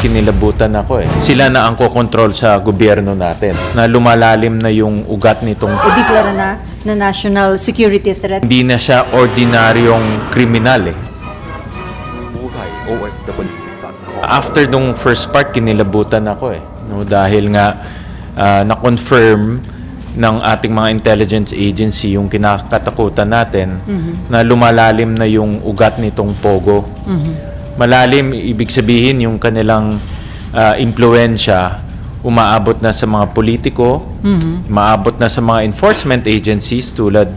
kinilabutan ako eh. Sila na ang kokontrol sa gobyerno natin na lumalalim na yung ugat nitong ideklara na na national security threat. hindi na siya ordinaryong kriminal eh. buhay OFW.com After nung first part, kinilabutan ako eh. No, dahil nga ah, na-confirm ng ating mga intelligence agency yung kinakatakutan natin na lumalalim na yung ugat nitong Pogo. Malalim, ibig sabihin yung kanilang ah, impluensya umaabot na sa mga politiko, umaabot na sa mga enforcement agencies tulad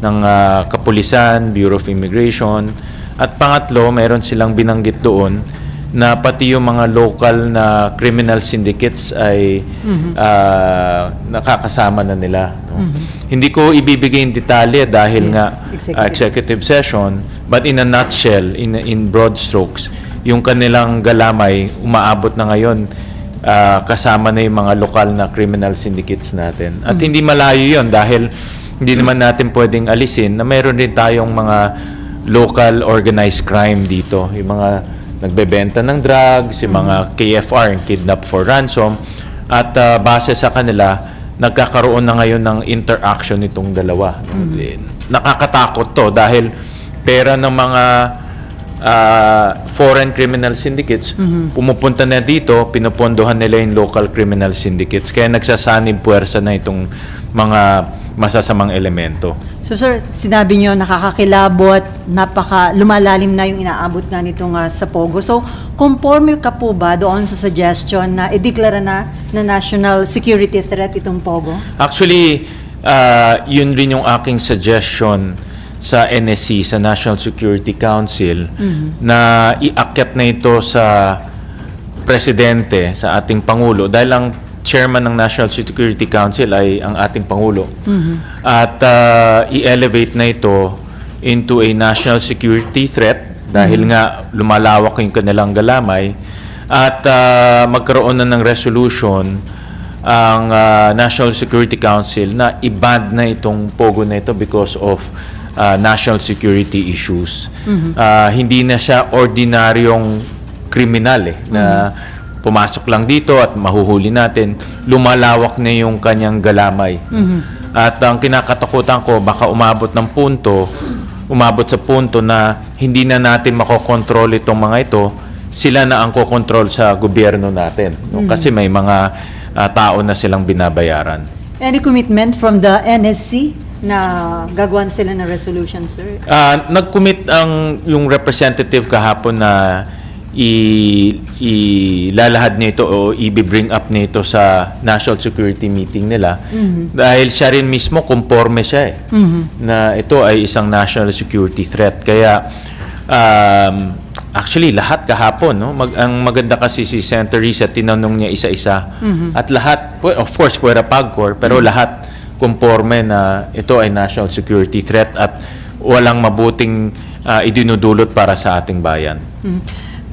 ng ah, Kapulisan, Bureau of Immigration, at pangatlo, meron silang binanggit doon na pati yung mga local na criminal syndicates ay ah, nakakasama na nila. no? Hindi ko ibibigay yung detalye dahil Yeah, nga executive. ah, executive session, but in a nutshell, in, in broad strokes, yung kanilang galamay umaabot na ngayon ah, kasama na yung mga lokal na criminal syndicates natin. At hindi malayo yon dahil hindi naman natin pwedeng alisin na meron din tayong mga local organized crime dito. Yung mga nagbebenta ng drugs, yung mga KFR, yung kidnap for ransom. At ah, base sa kanila, nagkakaroon na ngayon ng interaction itong dalawa. Nakakatakot to dahil pera ng mga ah, foreign criminal syndicates, pumupunta na dito, pinupondohan nila yung local criminal syndicates. Kaya nagsasanib puwersa na itong mga masasamang elemento. So sir, sinabi niyo nakakakilabot, napaka lumalalim na yung inaabot nga nitong ah, sa Pogo. So, conforme ka po ba doon sa suggestion na ideklara na na national security threat itong Pogo? Actually, ah, yun rin yung aking suggestion sa NSC, sa National Security Council, na iakyat na ito sa presidente, sa ating Pangulo. Dahil ang chairman ng National Security Council ay ang ating Pangulo. At ah, i-elevate na ito into a national security threat dahil nga lumalawak yung kanilang galamay at ah, magkaroon na ng resolution ang ah, National Security Council na i-ban na itong pogo na ito because of ah, national security issues. Ah, hindi na siya ordinaryong kriminal eh, na pumasok lang dito at mahuhuli natin. Lumalawak na yung kanyang galamay. At ang kinakatakutan ko, baka umabot ng punto, umabot sa punto na hindi na natin makokontrol itong mga ito, sila na ang kokontrol sa gobyerno natin. no? Kasi may mga ah, tao na silang binabayaran. Any commitment from the NSC na gagawan sila ng resolution, sir? Ah, nag-commit ang yung representative kahapon na i ilalahad nito o i-bring up nito sa national security meeting nila. Dahil siya rin mismo conforme siya eh na ito ay isang national security threat. Kaya um, actually lahat kahapon no? Mag, ang maganda kasi si Senator Risa tinanong niya isa-isa. At lahat of course puwera pagcor pero lahat conforme na ito ay national security threat at walang mabuting ah, idinudulot para sa ating bayan.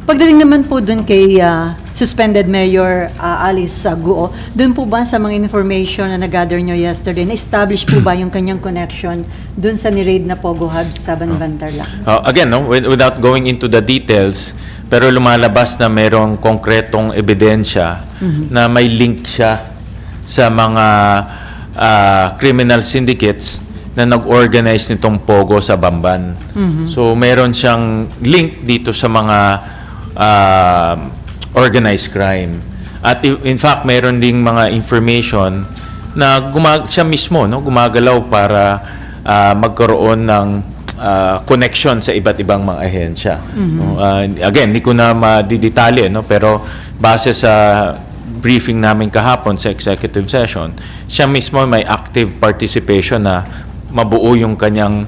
Pagdating naman po dun kay ah, suspended Mayor ah, Alice ah, Guo, dun po ba sa mga information na nag-gather nyo yesterday, na-establish po ba yung kanyang connection dun sa ni-raid na Pogo Hub sa Banbantarlac? Uh, again, no, with- without going into the details, pero lumalabas na merong konkretong ebidensya na may link siya sa mga ah, criminal syndicates na nag-organize nitong Pogo sa Bamban. So meron siyang link dito sa mga ah, organized crime. At in fact, meron ding mga information na gumag siya mismo no gumagalaw para ah, magkaroon ng ah, connection sa iba't ibang mga ahensya. No? Ah, again, hindi ko na madidetalye no pero base sa briefing namin kahapon sa executive session, siya mismo may active participation na mabuo yung kanyang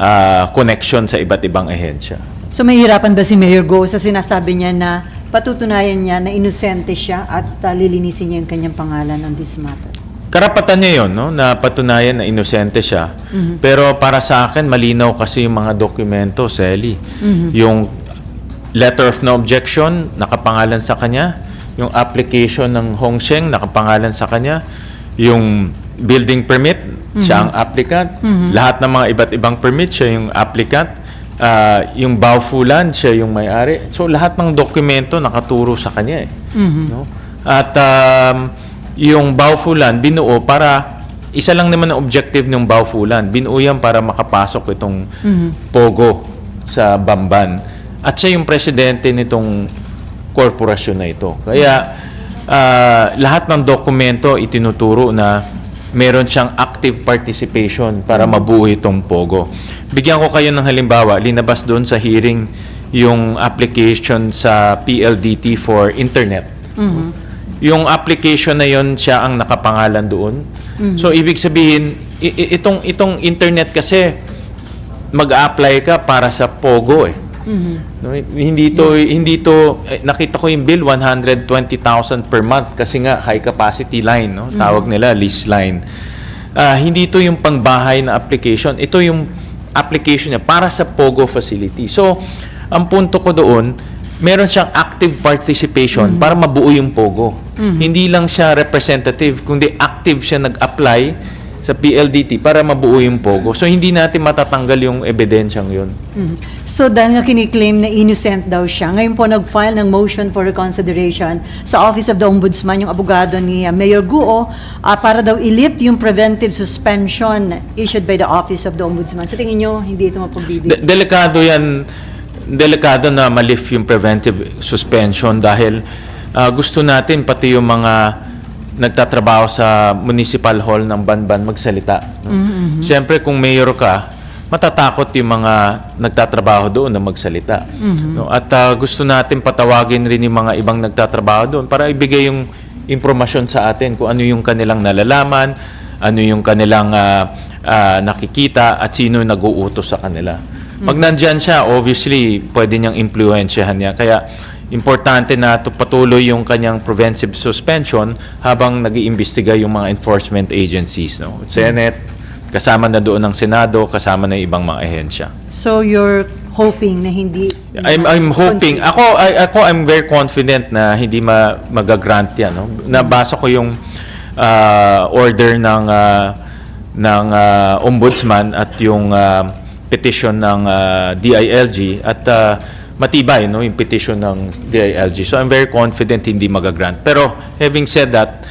ah, connection sa iba't ibang ahensya. So mahihirapan ba si Mayor Go sa sinasabi niya na patutunayan niya na inosente siya at ah, lilinisin niya yung kanyang pangalan on this matter? Karapatan niya yon no, na patunayan na inosente siya. Pero para sa akin, malinaw kasi yung mga dokumento, Sally. Yung letter of no objection, nakapangalan sa kanya. Yung application ng Hong Sheng, nakapangalan sa kanya. Yung building permit, siya ang applicant. Lahat ng mga iba't ibang permit, siya yung applicant. Ah, yung Baufulan, siya yung may-ari. So lahat ng dokumento nakaturo sa kanya eh. No? At um, yung Baufulan binuo para isa lang naman ang objective ng Baufulan. Binuo yan para makapasok itong Pogo sa Bamban. At siya yung presidente nitong korporasyon na ito. Kaya ah, lahat ng dokumento itinuturo na meron siyang active participation para mabuo itong Pogo. Bigyan ko kayo ng halimbawa, linabas doon sa hearing yung application sa PLDT for internet. Yung application na yon siya ang nakapangalan doon. So ibig sabihin itong itong internet kasi mag-apply ka para sa Pogo eh. No, hindi to hindi to eh, nakita ko yung bill 120,000 per month kasi nga high capacity line no tawag nila lease line. Ah, hindi to yung pangbahay na application. Ito yung application niya para sa Pogo facility. So ang punto ko doon meron siyang active participation para mabuo yung Pogo. Hindi lang siya representative kundi active siya nag-apply sa PLDT para mabuo yung Pogo. So hindi natin matatanggal yung ebidensyang yun. Mhm. So dahil nga kiniklaim na innocent daw siya, ngayon po nag-file ng motion for reconsideration sa Office of the Ombudsman, yung abogado ni uh, Mayor Guo, ah, para daw ilit yung preventive suspension issued by the Office of the Ombudsman. Sa tingin nyo, hindi ito mapagbibig? De- delikado yan, delikado na malif yung preventive suspension dahil ah, gusto natin pati yung mga nagtatrabaho sa municipal hall ng Banban magsalita. No? Siyempre kung mayor ka, matatakot yung mga nagtatrabaho doon na magsalita. No? At ah, gusto natin patawagin rin yung mga ibang nagtatrabaho doon para ibigay yung impormasyon sa atin kung ano yung kanilang nalalaman, ano yung kanilang ah, ah, nakikita at sino yung nag-uutos sa kanila. Pag nandyan siya, obviously, pwede niyang impluensyahan niya. Kaya, importante na to patuloy yung kanyang preventive suspension habang nag-iimbestiga yung mga enforcement agencies. No? Senate, kasama na doon ng Senado, kasama na yung ibang mga ahensya. So you're hoping na hindi... I'm I'm hoping ako I, ako I'm very confident na hindi ma, magagrant yan no. Nabasa ko yung ah, order ng ah, ng ah, ombudsman at yung ah, petition ng ah, DILG at ah, matibay no yung petition ng DILG. So I'm very confident hindi magagrant. Pero having said that,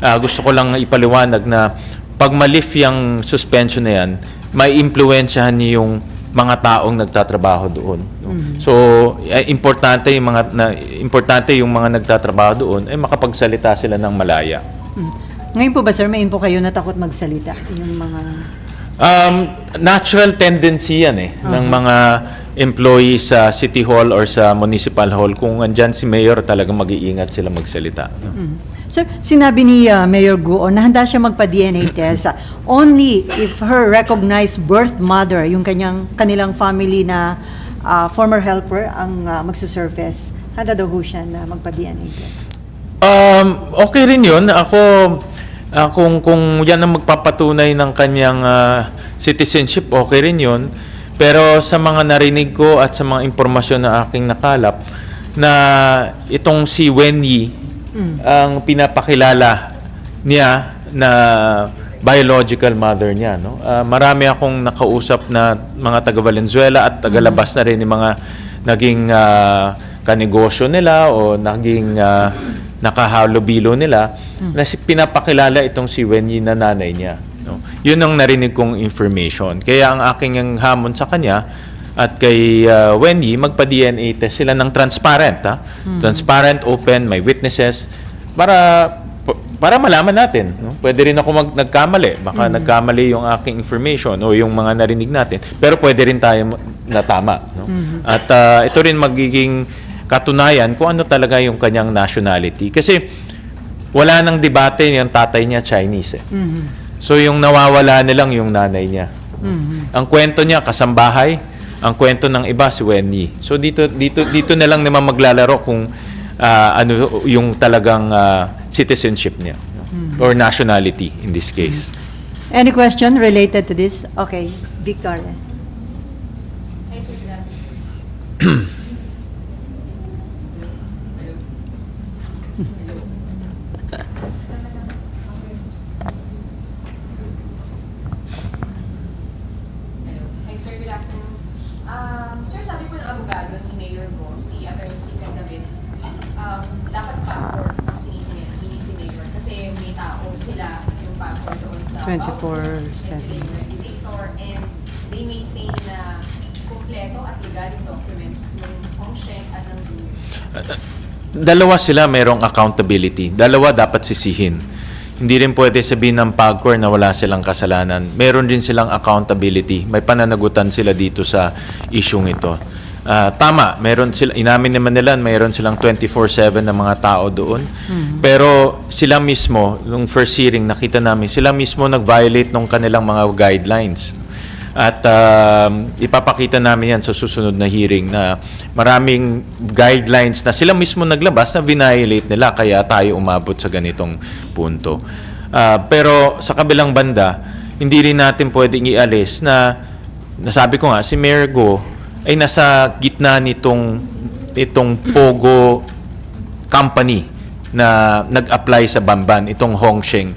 ah, gusto ko lang ipaliwanag na pag malif yung suspension na yan, may impluensyahan niyo yung mga taong nagtatrabaho doon. no? So, eh, importante yung mga na, importante yung mga nagtatrabaho doon ay makapagsalita sila ng malaya. Mm. Ngayon po ba, sir, may po kayo na takot magsalita? Yung mga... Um, natural tendency yan eh ng mga employees sa city hall or sa municipal hall kung andyan si mayor talagang mag-iingat sila magsalita. no? Mm. Sir, sinabi ni uh, Mayor Guo na handa siya magpa-DNA test only if her recognized birth mother, yung kanyang kanilang family na uh, former helper ang uh, magsisurface. Handa daw ho siya na magpa-DNA test. Um, okay rin yun. Ako, ah, kung, kung yan ang magpapatunay ng kanyang ah, citizenship, okay rin yun. Pero sa mga narinig ko at sa mga impormasyon na aking nakalap, na itong si Wen Yi, ang pinapakilala niya na biological mother niya. No? Ah, marami akong nakausap na mga taga Valenzuela at taga-labas na rin yung mga naging ah, kanegosyo nila o naging uh, nakahalubilo nila na si, pinapakilala itong si Wenyi na nanay niya. No? Yun ang narinig kong information. Kaya ang aking ang hamon sa kanya at kay uh, Wenyi, magpa-DNA test sila ng transparent. Ha? Transparent, open, may witnesses para para malaman natin. No? Pwede rin ako mag, nagkamali. Baka nagkamali yung aking information o yung mga narinig natin. Pero pwede rin tayo ma- na tama. No? At ah, ito rin magiging katunayan kung ano talaga yung kanyang nationality. Kasi wala nang debate yung tatay niya Chinese. Eh. So yung nawawala na lang yung nanay niya. Ang kwento niya kasambahay, ang kwento ng iba si Wenyi. So dito dito dito na lang naman maglalaro kung ah, ano yung talagang ah, citizenship niya no? or nationality in this case. Any question related to this? Okay, Victoria. Hi, sir. Good afternoon. Um, 24/7. regulator and they maintain na kumpleto at legal yung documents ng Hongsheng at ng Zoo. Dalawa sila mayroong accountability. Dalawa dapat sisihin. Hindi rin pwede sabihin ng PAGCOR na wala silang kasalanan. Meron din silang accountability. May pananagutan sila dito sa isyung ito. Ah, tama, meron sila, inamin naman nila, mayroon silang 24-7 na mga tao doon. Pero sila mismo, nung first hearing, nakita namin, sila mismo nag-violate ng kanilang mga guidelines. At um, ipapakita namin yan sa susunod na hearing na maraming guidelines na sila mismo naglabas na violate nila kaya tayo umabot sa ganitong punto. Ah, pero sa kabilang banda, hindi rin natin pwedeng ialis na nasabi ko nga, si Mayor Go ay nasa gitna nitong itong Pogo company na nag-apply sa Bamban, itong Hongsheng.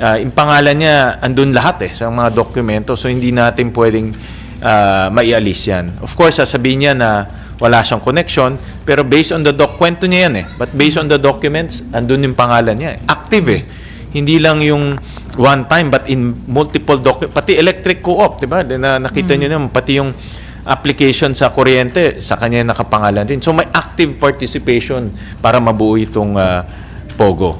Ah, yung pangalan niya, andun lahat eh, sa mga dokumento. So, hindi natin pwedeng ah, maialis yan. Of course, sasabihin niya na wala siyang connection, pero based on the doc, kwento niya yan eh. But based on the documents, andun yung pangalan niya. eh. Active eh. Hindi lang yung one time, but in multiple documents. Pati electric co-op, di ba? Na, nakita niyo naman, pati yung application sa kuryente, sa kanya nakapangalan rin. So may active participation para mabuo itong ah, POGO.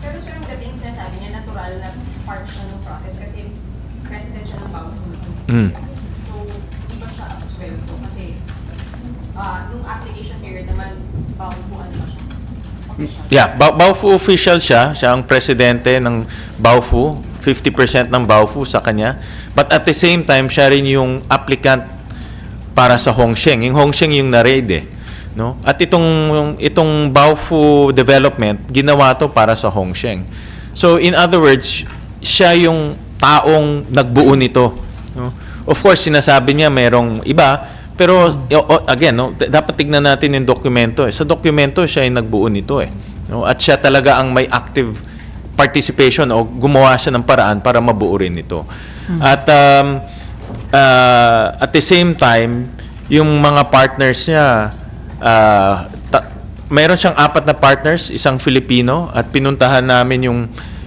Pero siya yung dating sinasabi niya, natural na part siya ng process kasi president siya ng Mm. So, di ba siya absuelto? Kasi ah, nung application period naman, bawang ano ba siya? Official. Yeah, Ba- Baofu official siya. Siya ang presidente ng Baofu. 50% ng Baofu sa kanya. But at the same time, siya rin yung applicant para sa Hongsheng. Yung Hongsheng yung na-raid eh. No? At itong, itong Baofu development, ginawa to para sa Hongsheng. So in other words, siya yung taong nagbuo nito. No? Of course, sinasabi niya merong iba, pero again, no, dapat tignan natin yung dokumento. Eh. Sa dokumento, siya yung nagbuo nito. Eh. No? At siya talaga ang may active participation o gumawa siya ng paraan para mabuo rin ito. At um, uh, at the same time, yung mga partners niya, uh, ta- mayroon siyang apat na partners, isang Filipino, at pinuntahan namin yung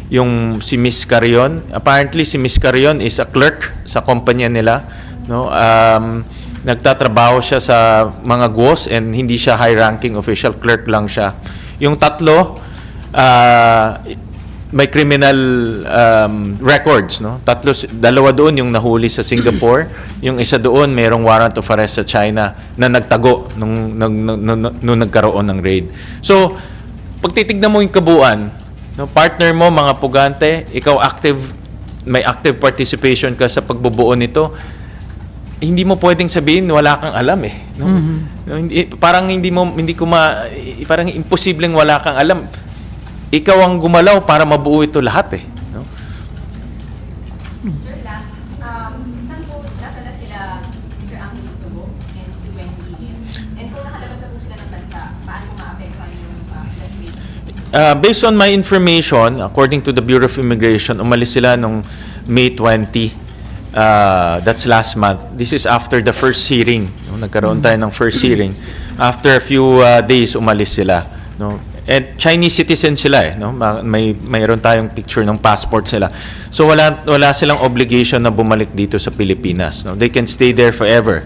yung si Miss Carion. Apparently, si Miss Carion is a clerk sa kumpanya nila. No? Um, nagtatrabaho siya sa mga GWOS and hindi siya high-ranking official, clerk lang siya. Yung tatlo, ah, may criminal um, records, no? Tatlo, dalawa doon yung nahuli sa Singapore, yung isa doon mayroong warrant of arrest sa China na nagtago nung, nung, nung, nung- nung nagkaroon ng raid. So, pag titignan mo yung kabuuan, no, partner mo, mga pugante, ikaw active, may active participation ka sa pagbubuo nito, hindi mo pwedeng sabihin wala kang alam eh. No? No, hindi, parang hindi mo hindi ko ma parang imposibleng wala kang alam. Ikaw ang gumalaw para mabuo ito lahat eh. No? Sir, last, um, saan po, nasa na sila Mr. Angelo Tubo and si Wendy? And kung nakalabas na po sila ng bansa, paano maapektuhan yung uh? Uh, based on my information, according to the Bureau of Immigration, umalis sila nung May 20. Uh, that's last month. This is after the first hearing. No? Nagkaroon tayo ng first hearing. After a few uh, days, umalis sila. No? And Chinese citizen sila eh. No? Ma- May mayroon tayong picture ng passport sila. So wala wala silang obligation na bumalik dito sa Pilipinas. No? They can stay there forever.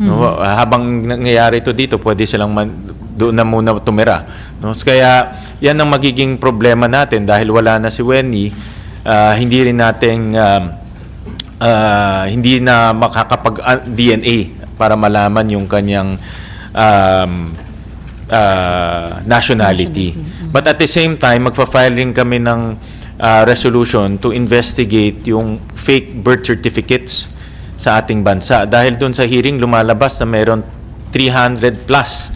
No, uh, habang nangyayari ito dito, pwede silang man, doon na muna tumira. No? Kaya yan ang magiging problema natin dahil wala na si Wendy, ah, hindi rin nating um, ah, hindi na makakapag DNA para malaman yung kanyang um, ah, nationality. But at the same time, magfa-file rin kami ng ah, resolution to investigate yung fake birth certificates sa ating bansa. Dahil doon sa hearing, lumalabas na mayroon 300 plus